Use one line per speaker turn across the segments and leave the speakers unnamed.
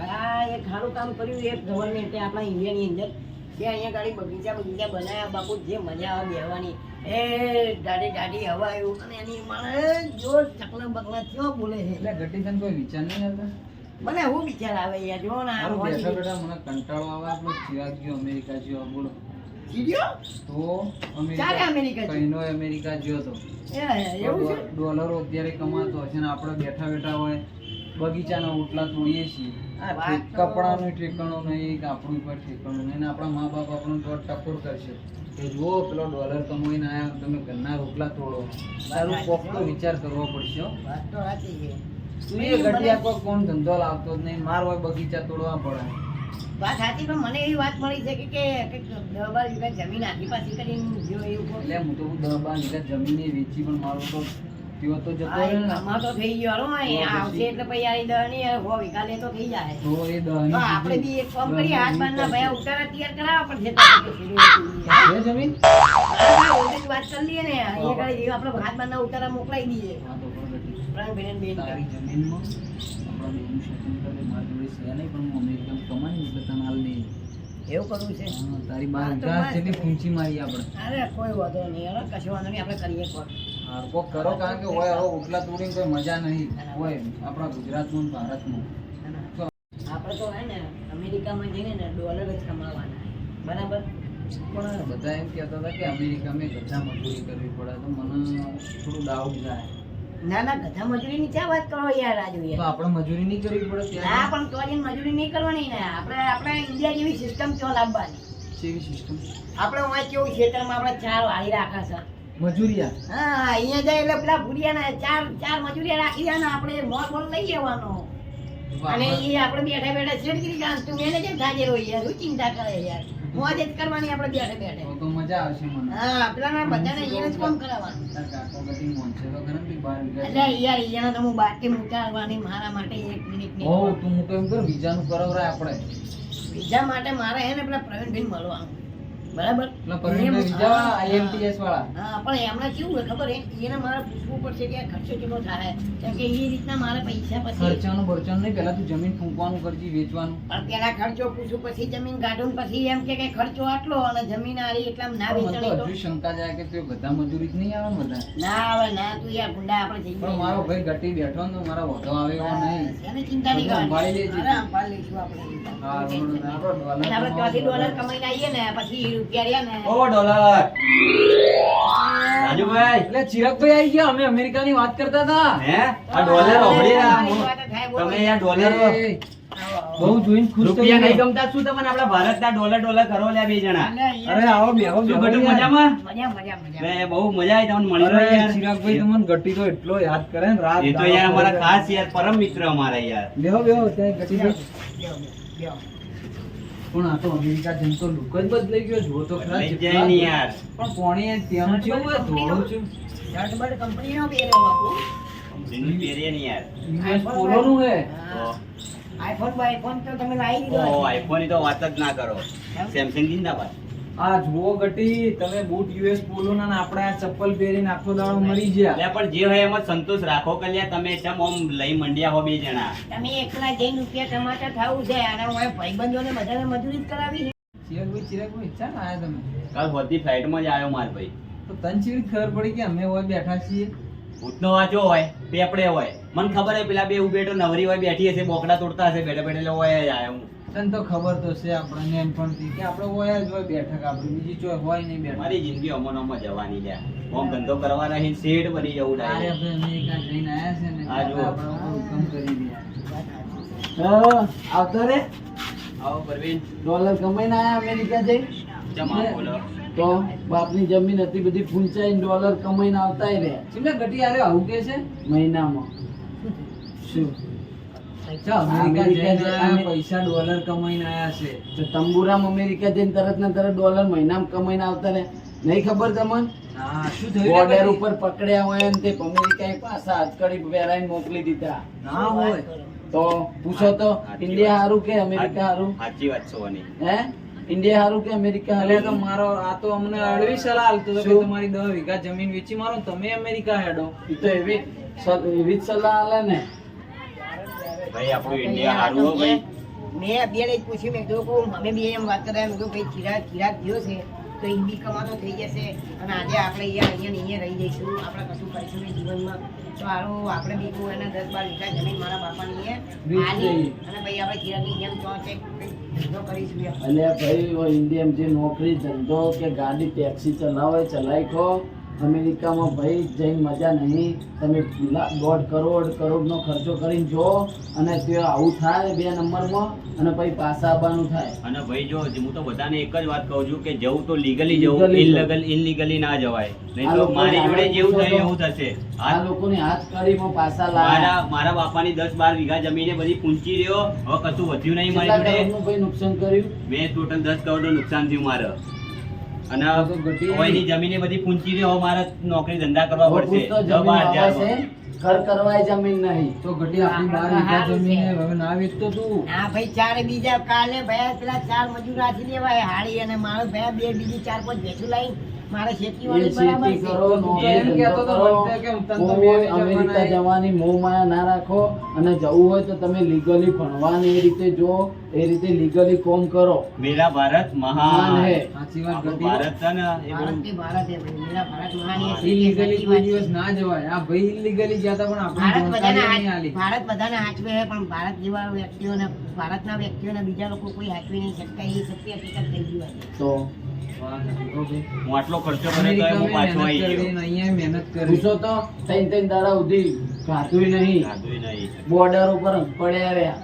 આ એક સારું કામ કર્યું એક ગવર્મેન્ટે આપણા ઇન્ડિયાની અંદર. કે અહીંયા ગાડી બગીચા બગીચા બનાવ્યા બાપુ જે મજા આવે બેહવાની. એ દાડી દાડી હવા એવું. અને એની માણે જો ચકલા બકલા ક્યાં બોલે છે.
એટલે ઘટી તને કોઈ વિચાર નહીં આવતા?
મને હું વિચાર આવે યાર જો ને આ
મારું બેઠા બેઠા મને કંટાળો આવે આપણો. ચિરાગ ગયો અમેરિકા ગયો બોલો. તો
અમેરિકા?
કઈનો અમેરિકા ગયો તો. ડોલરો અત્યારે કમાતો હશે ને આપણે બેઠા બેઠા હોય. બગીચાના ઓટલા તોડીએ છીએ. આ
નું
કપડાનું ઠેકાણું નહીં આપણું પર ઠેકાણું નહીં. આપણા મા બાપ આપણું પર ટકોર કરશે. કે જુઓ પેલો ડોલર કમાઈને આયા તમે ઘરના રોટલા તોડો. સારું કોક તો વિચાર કરવો પડશે
તો
એ ઘટિયા કોઈ કોણ ધંધો લાવતો જ નહીં. માર હોય બગીચા તોડવા પડે.
વાત સાચી પણ મને એવી વાત મળી છે કે કે કંઈક બાર વીઘા જમીન આખી પાછી કરીને જો એવું
એટલે હું તો હું દસ બાર વીઘા જમીન વેચી પણ મારું તો તેઓ તો જતો રહે ને.
આમાં તો થઈ ગયો. હાલો, આવશે એટલે પછી આ દહની હો વિકાલે તો થઈ જાય
તો એ દહની
તો આપણે બી એક કામ કરી હાથ બાંધના ભયા ઉતારા તૈયાર કરાવવા પડશે તો
જમીન?
ઓલી વાત ચાલ લઈએ ને. એ આગળ આપણે હાથ બાંધના ઉતારા મોકલાઈ દઈએ.
પ્રાણ.
પ્રાણબેન બેન
કરી. જમીનમાં આપણા બેનું સેટિંગ કરે મારી જોડે છે નહીં પણ અમેરિકામાં કમાઈ એટલે તને હાલ નહીં
એવું કરવું છે?
તારી બાર વીઘા જેટલી ફૂંચી મારી આપણે.
અરે કોઈ વાંધો નહીં. અરે કશો વાંધો નહીં. આપણે કરીએ
હા, કોક કરો કારણ કે હોય હવે ઉટલા તોડીને કોઈ મજા નહીં. હોય આપણા ગુજરાતનું ભારતનું
આપણે તો હોય ને અમેરિકામાં જઈને ને ડોલર જ કમાવાના બરાબર?
પણ બધા એમ કહેતા હતા કે અમેરિકામાં ગધા મજૂરી કરવી પડે. તો મને થોડું ડાઉટ જાય
ના ના ગધા મજૂરીની ક્યાં વાત કરો યાર રાજુ
તો
યાર
આપણે મજૂરી નહીં કરવી પડે
ના પણ તો મજૂરી નહીં કરવાની ને. આપણે આપણે ઇન્ડિયા જેવી સિસ્ટમ ક્યાં લાવવાની?
જેવી સિસ્ટમ
આપણે હોય કેવું ખેતરમાં આપણે ચાર વાળી રાખા છે?
મજૂરિયા.
હા અહીંયા જાય એટલે પેલા ભૂરિયાના ચાર ચાર મજૂરિયા રાખી દે આપણે મોલ મોલ લઈ લેવાનો અને એ આપણે બેઠા બેઠા છેડકી ગાંસ તું એને જે હોય યાર શું ચિંતા કરે યાર. મોજ જ કરવાની આપણે બેઠે બેઠે.
તો મજા આવશે મને.
હા પેલા બધાને એને જ કામ કરાવવાનું.
કાકો બધી મોનસે તો ખરા બી બાર
એટલે યાર એને તો હું બાકી મુકાવવાની મારા માટે એક મિનિટ
હો તું હું કર વિઝાનું કરાવરા આપણે.
બીજા માટે મારે હે ને પેલા પ્રવીણભાઈ મળવાનું. બરાબર?
વાળા.
હા પણ એમણે કેવું હોય ખબર? એને મારે પૂછવું પડશે કે ખર્ચો કેટલો થાય. કે એ રીતના મારે પૈસા પછી
ખર્ચાનું બરચાનું નહીં પહેલા તું જમીન ફૂંકવાનું કરજી વેચવાનું.
પણ પેલા ખર્ચો પૂછું પછી જમીન કાઢું પછી એમ કે ખર્ચો આટલો અને જમીન આરી એટલા ના વેચાણી
તો હજુ શંકા જાય કે તે બધા મજૂરી જ નહીં આવે બધા.
ના આવે ના તું યાર ગુંડા આપણે જઈએ.
પણ મારો ભાઈ ઘટી બેઠો ને મારા વધો આવે એવો નહીં.
એને ચિંતા નહીં કરવાની. સંભાળી લેજે. આપણે
આપણે ડોલર
કમાઈને આવીએ ને પછી રૂપિયા રહ્યા ને.
ઓ ડોલર. રાજુભાઈ.
એટલે ચિરાગભાઈ આવી ગયા અમે અમેરિકાની વાત કરતા હતા.
હે? આ ડોલર ઓગળી રહ્યા
તમારી
હું.
વાત થાય, બોલો.
તમે યાર ડોલર
બહુ જોઈને ખુશ
રૂપિયા નહીં ગમતા શું તમને આપણા ભારતના ડોલર ડોલર કરો લ્યા બે જણા?
અરે આવો બેહો બેહો
ઘટું મજામાં?
મજા મજા મજા.
બહુ મજા આવી તમને મળી યાર.
ચિરાગભાઈ તમને ઘટી તો એટલો યાદ કરે ને રાત
એ તો યાર અમારા ખાસ યાર પરમ મિત્ર અમારા યાર.
બેહો બેહો ત્યાં ઘટીભાઈ
બેહો, બેહો.
પણ આ તો અમેરિકા જેમ તો લુક જ બદલાઈ ગયો જુઓ તો ખરા
જાય ને યાર.
પણ કોણે ત્યાં કેવું હોય ધોળું છે.
શર્ટ કંપની નો પહેર્યો બાપુ.
જીન્સ પહેરે ને યાર.
યુએસ પોલો નું
હે. આઈફોન બાઈફોન તો તમે લાવી દીધો
ઓ આઈફોનની તો વાત જ ના કરો. સેમસંગ જિંદાબાદ
આ જુઓ ગટી તમે બૂટ યુએસ પોલો ના આપણે ચપ્પલ પહેરીને આખો દાડો મરી ગયા.
પણ જે હોય એમાં સંતોષ રાખો કલ્યા તમે ચમ ઓમ લઈ મંડ્યા હો બે જણા.
તમે એકલા જઈને રૂપિયા ટમાટર ખાવું છે અને હું ભાઈબંધોને બધાને મજૂરી કરાવી છે.
ચિરાગભાઈ ચિરાગભાઈ આયા તમે?
કાલ હોતી ફ્લાઇટમાં જ આવ્યો માર ભાઈ.
તો તન ચેવી ખબર પડી કે અમે હોય બેઠા છીએ?
ભૂતનો વાંચો હોય પેપડે હોય. મને ખબર હે પેલા બે ઉભેટો નવરી હોય બેઠી હશે બોકડા તોડતા હશે બેઠે બેઠે હોય જ આયો હું.
તને તો ખબર તો છે આપણને નાનપણથી કે આપણે હોય જ હોય બેઠક આપણે બીજી જો હોય નહીં બેઠક.
મારી જિંદગી અમોનોમાં જવાની લે ઓમ ધંધો કરવા રહી શેઠ બની જવું
ડાય
અરે
આપણે અમેરિકા જઈને આયા છે ને
આ જો
આપણે હુકમ કરી દે હા આવતો રે?
આવો પરવીન.
ડોલર કમાઈને આયા અમેરિકા જઈ?
જમા બોલો.
તો બાપની જમીન હતી બધી ફૂંચાઈને ડોલર કમાઈને આવતાય રે ચીમલા ઘટી આરે આવું કે છે? મહિનામાં. શું? અમેરિકા પૈસા ડોલર કમાઈને આયા છે.
તો તંબુરામ અમેરિકા જઈને તરત ને તરત ડોલર મહિનામાં કમાઈને આવતા ને નહીં ખબર તમને?
હા શું થયું રે
બોર્ડર ઉપર પકડ્યા હોય ને તે અમેરિકાએ પાછા હથકડી પહેરાઈને મોકલી દીધા.
ના હોય.
તો પૂછો તો ઇન્ડિયા હારું કે અમેરિકા હારું?
સાચી વાત સોની
હે? ઇન્ડિયા હારું કે અમેરિકા
એટલે તો મારો આ તો અમને અળવી સલાહ આલતો કે તમારી દસ વીઘા જમીન વેચી મારો તમે અમેરિકા હેડો.
તો એવી એવી જ સલાહ આલે ને.
ભાઈ આપણું ઇન્ડિયા હારું હો ભાઈ.
મેં- અભિયાને જ પૂછ્યું મેં કીધું કહું, અમે બી એમ વાત કરાય મેં કીધું ભાઈ ચિરાગ ચિરાગ થયો છે તો એ બી કમાતો થઈ જશે. અને આજે આપણે અહીંયા અહીંયા અહીંયા રહી જઈશું આપણે કશું કરીશું નહીં જીવનમાં. તો હારું આપણે બી કહું એને દસ બાર વીઘા જમીન મારા બાપાની
અહીંયા
આલી. અને ભાઈ આપણે ચિરાગની જેમ તો છે.
અને ભાઈ ઓ ઇન્ડિયામાં જે નોકરી ધંધો કે ગાડી ટેક્સી ચલાવે ચલાવી ખો. અમેરિકામાં ભાઈ જઈને મજા નહીં. તમે દોઢ કરોડ કરોડનો ખર્ચો કરીને જો અને તે આવું થાય બે નંબરમાં અને પછી પાછા આવવાનું થાય.
અને ભાઈ જો હું તો બધાને એક જ વાત કહું છું કે જવું તો લીગલી જવું ઇનલીગલ ઇનલીગલી ના જવાય. નહીં તો મારી જોડે જેવું થયું એવું થશે.
આ લોકોને હાથ કડીમાં પાછા
મારા
લાયા.
મારા બાપાની દસ બાર વીઘા જમીને બધી પૂંચી રહ્યો. હવે કશું વધ્યું નહીં મારી જોડે.
નુકસાન કર્યું?
મેં ટોટલ દસ કરોડનું નુકસાન થયું મારે. અને કોઈની જમીને બધી પૂંચી રહ્યો હવે મારે નોકરી ધંધા કરવા પડશે.
ઘર કરવાય જમીન નહીં.
તો ઘટી આપણી બાર વીઘા જમીન હવે ના વેચતો તું.
હા ભાઈ ચાર બીજા કાલે ભયા પેલા ચાર મજૂર રાખી દેવાય હાળી અને મારો ભયા બે બીજી ચાર પાંચ ભેસું લાવી મારે બરાબર છે.
અમેરિકા
જવાની
ના રાખો અને જવું હોય તો તમે લીગલી ભણવાને એ રીતે જો એ રીતે લીગલી કોમ કરો.
મેરા ભારત મહાન
મહાન હે.
સાચી વાત
આપણું
ઘટી
ભારત છે ને એ બહુ
કે ભારત હે ભાઈ મેરા ભારત મહાન હે સાચી
કોઈ
વાત
દિવસ ના જવાય. આ ભાઈ ગયા તા પણ આપણે
ભારત બધાને
જાણકારી નહીં
હાચ-
આલી
ભારત બધાને હાચવે છે પણ ભારત જેવા વ્યક્તિઓને ભારતના વ્યક્તિઓને બીજા લોકો કોઈ હાચવી નહીં શકતા એ સત્ય હકીકત થઈ ગયું
તો.
હું આટલો ખર્ચો કરે તો હું પાછો આવી ગયો.
અહીંયા મહેનત કરી.
પૂછો તો ત્રણ ત્રણ દાડા સુધી ખાધુંય નહીં.
ખાધુંય નહીં.
બોર્ડર ઉપર પડ્યા રહ્યા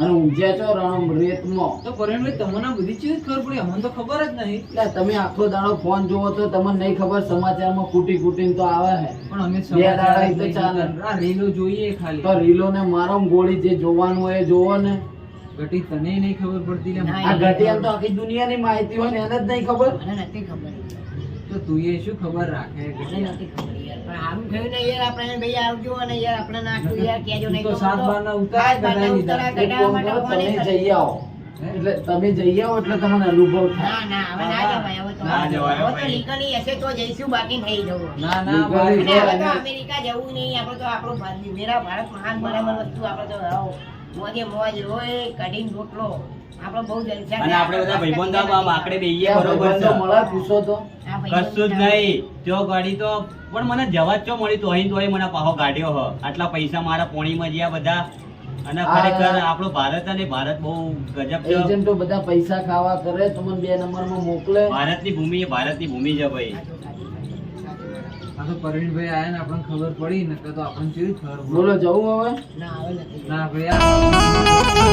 અને ઊંઝ્યા છો રણમ રેતમાં
તો પરેશભાઈ તમને બધી ચીજ ખબર પડી. અમને તો ખબર જ નહીં.
એટલે તમે આખો દાડો ફોન જોવો તો તમને નહીં ખબર સમાચારમાં કૂટી કૂટીને તો આવે છે
પણ અમે
બે દાડા તો ચાલે.
રીલો જોઈએ ખાલી.
તો રીલો ને મારો ગોળી જે જોવાનું હોય એ જોવો ને.
ઘટી તને નહીં ખબર પડતી
આ તો આખી દુનિયાની માહિતી હોય એને જ નહીં ખબર.
મને નથી ખબર.
તો તું એ શું ખબર રાખે?
મને નથી ખબર યાર પણ આમ થયું ને યાર આપણે ભાઈ આવજો અને યાર આપણે નાખવું યાર કહેજો નહીં
તો
તો
સાત
તો
બારના ઉતારા
સાત બારના
કઢાઈ
ઉતારા
દીધા.
એક
કઢાવવા
કામ
માટે કોને
તમે જઈ આવો. એટલે તમે જઈ આવો એટલે તમને અનુભવ થાય.
ના ના હવે ના જવાય હવે તો
ના જવાય,
હવે તો
ભાઈ.
હશે તો જઈશું બાકી નહીં જવું.
ના ના ભાઈ
હવે તો અમેરિકા જવું નહીં આપણે તો આપણો ભારત મેરા ભારત મહાન બરાબર વસ્તુ આપણે તો મોજે મોજ હોય કઢીને રોટલો. આપણો બહુ જલસા
અને આપણે બધા ભાઈબંધો આમ બેહીએ બરોબર છે.
મળે પૂછો તો.
કશું જ નહીં. જો ગાડી તો પણ મને જવા જ ચો મળી તો અહીં તોય મને પાહો ગાડ્યો હ. આટલા પૈસા મારા પોણીમાં જ્યાં બધા. અને ખરેખર આપણો ભારત અને ભારત બહુ ગજબ
એજન્ટો બધા પૈસા ખાવા કરે તમને બે નંબરમાં મોકલે.
ભારતની ભૂમિ એ ભારતની ભૂમિ છે ભાઈ.
આ તો પરવીનભાઈ આયા ને આપણને ખબર પડી ને તો આપણને કેવી ખબર
બોલો જવું હવે?
ના આવે નથી
ના ભાઈ